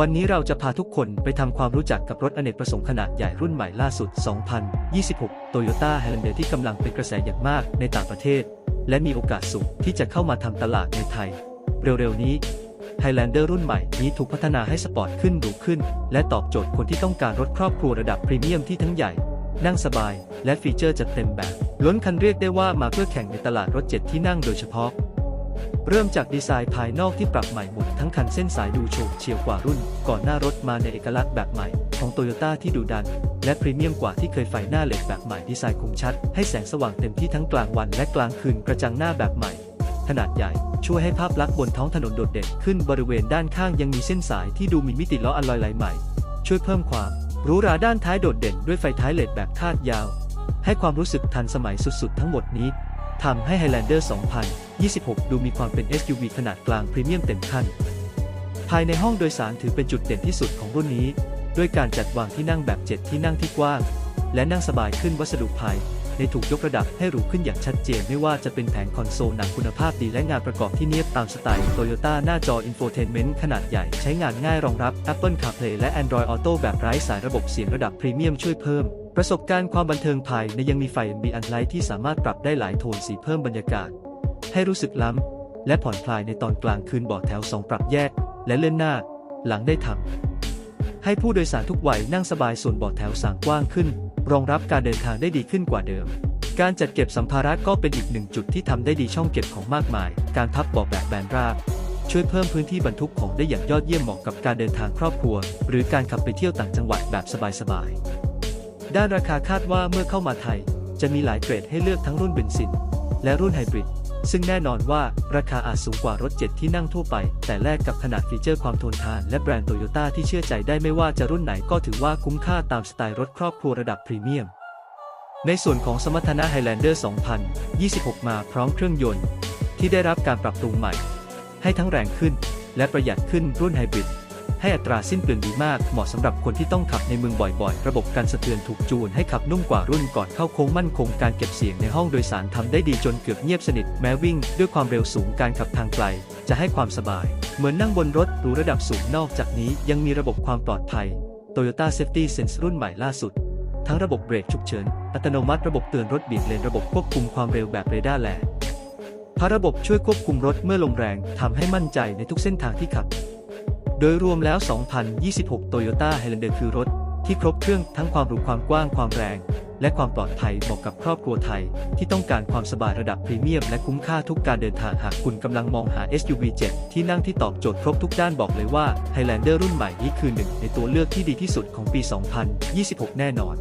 วันนี้เราจะพาทุกคนไปทำความรู้จักกับรถอเนกประสงค์ขนาดใหญ่รุ่นใหม่ล่าสุด 2026 Toyota Highlander ที่กำลังเป็นกระแสอย่างมากในต่างประเทศ และมีโอกาสสูงที่จะเข้ามาทำตลาดในไทย เร็วๆนี้ Highlander รุ่นใหม่นี้ถูกพัฒนาให้สปอร์ตขึ้นหรูขึ้น และตอบโจทย์คนที่ต้องการรถครอบครัวระดับพรีเมียมที่ทั้งใหญ่ นั่งสบาย และฟีเจอร์จัดเต็มแบบ ล้นคันเรียกได้ว่ามาเพื่อแข่งในตลาดรถเจ็ดที่นั่งโดยเฉพาะ เริ่มจากดีไซน์ภายนอกที่ปรับใหม่หมดทั้งคันเส้นสายดูโฉบเฉี่ยวกว่ารุ่น ก่อนหน้ารถมาในเอกลักษณ์แบบใหม่ของโตโยต้าที่ดุดัน และพรีเมียมกว่าที่เคยไฟหน้าเหล็กแบบใหม่ดีไซน์คมชัด ให้แสงสว่างเต็มที่ทั้งกลางวันและกลางคืนกระจังหน้าแบบใหม่ ขนาดใหญ่ ช่วยให้ภาพลักษณ์บนท้องถนนโดดเด่นขึ้นบริเวณด้านข้างยังมีเส้นสายที่ดูมีมิติล้ออัลลอยไหลใหม่ ช่วยเพิ่มความหรูหราด้านท้ายโดดเด่นด้วยไฟท้ายเลดแบบคาดยาว ให้ความรู้สึกทันสมัยสุดๆ ทั้งหมดนี้ ทำให้ Highlander 2026 ดูมีความเป็น SUV ขนาดกลางพรีเมียมเต็มขั้น ภายในห้องโดยสารถือเป็นจุดเด่นที่สุดของรุ่นนี้ ด้วยการจัดวางที่นั่งแบบ 7 ที่นั่งที่กว้าง และนั่งสบายขึ้นวัสดุภายในถูกยกระดับให้หรูขึ้นอย่างชัดเจนไม่ว่าจะเป็นแผงคอนโซลหนังคุณภาพดีและงานประกอบที่เนียบตามสไตล์โตโยต้าหน้าจออินโฟเทนเมนต์ขนาดใหญ่ใช้งานง่ายรองรับ Apple CarPlay และ Android Auto แบบไร้สายระบบเสียงระดับพรีเมียมช่วยเพิ่ม ประสบการณ์ความบันเทิงภายในยังมีไฟ Ambient Light ที่สามารถปรับได้หลายโทนสีเพิ่มบรรยากาศ ให้รู้สึกล้ำ และผ่อนคลายในตอนกลางคืนเบาะแถวสองปรับแยก และเลื่อนหน้า หลังได้ทำให้ผู้โดยสารทุกวัยนั่งสบายส่วนเบาะแถวสางกว้างขึ้น รองรับการเดินทางได้ดีขึ้นกว่าเดิม การจัดเก็บสัมภาระก็เป็นอีกหนึ่งจุดที่ทำได้ดีช่องเก็บของมากมาย การพับเบาะแบบแบนราบช่วยเพิ่มพื้นที่บรรทุกของได้อย่างยอดเยี่ยมเหมาะกับการเดินทางครอบครัว หรือการขับไปเที่ยวต่างจังหวัดแบบสบายๆ ด้านราคาคาดว่าเมื่อเข้ามาไทย จะมีหลายเกรดให้เลือกทั้งรุ่นเบนซิน และรุ่นไฮบริด ซึ่งแน่นอนว่าราคาอาจสูงกว่ารถ 7 ที่นั่งทั่วไป แต่แลกกับขนาดฟีเจอร์ความทนทาน และแบรนด์โตโยต้าที่เชื่อใจได้ไม่ว่าจะรุ่นไหนก็ถือว่าคุ้มค่าตามสไตล์รถครอบครัวระดับพรีเมียม ในส่วนของสมรรถนะ Highlander 2026 มาพร้อมเครื่องยนต์ ที่ได้รับการปรับปรุงใหม่ ให้ทั้งแรงขึ้น และประหยัดขึ้นรุ่นไฮบริด ให้อัตราสิ้นเปลืองดีมาก เหมาะสำหรับคนที่ต้องขับในเมืองบ่อยๆ ระบบการสะเทือนถูกจูนให้ขับนุ่มกว่ารุ่นก่อนเข้าโค้งมั่นคงการเก็บเสียงในห้องโดยสารทำได้ดีจนเกือบเงียบสนิทแม้วิ่ง ด้วยความเร็วสูงการขับทางไกล จะให้ความสบาย เหมือนนั่งบนรถหรูระดับสูงนอกจากนี้ยังมีระบบความปลอดภัย Toyota Safety Sense รุ่นใหม่ล่าสุด ทั้งระบบเบรกฉุกเฉิน อัตโนมัติระบบเตือนรถเบียดเลนระบบควบคุมความเร็วแบบเรดาร์แลพาระบบช่วยควบคุมรถเมื่อลงแรงทำให้มั่นใจในทุกเส้นทางที่ขับ โดยรวมแล้ว 2026 Toyota Highlander คือรถที่ครบเครื่องทั้งความหรูความกว้างความแรง และความปลอดภัยเหมาะกับครอบครัวไทย ที่ต้องการความสบายระดับพรีเมียมและคุ้มค่าทุกการเดินทางหากคุณกำลังมองหา SUV 7 ที่นั่งที่ตอบโจทย์ครบทุกด้านบอกเลยว่า Highlander รุ่นใหม่นี้คือหนึ่งในตัวเลือกที่ดีที่สุดของปี 2026 แน่นอน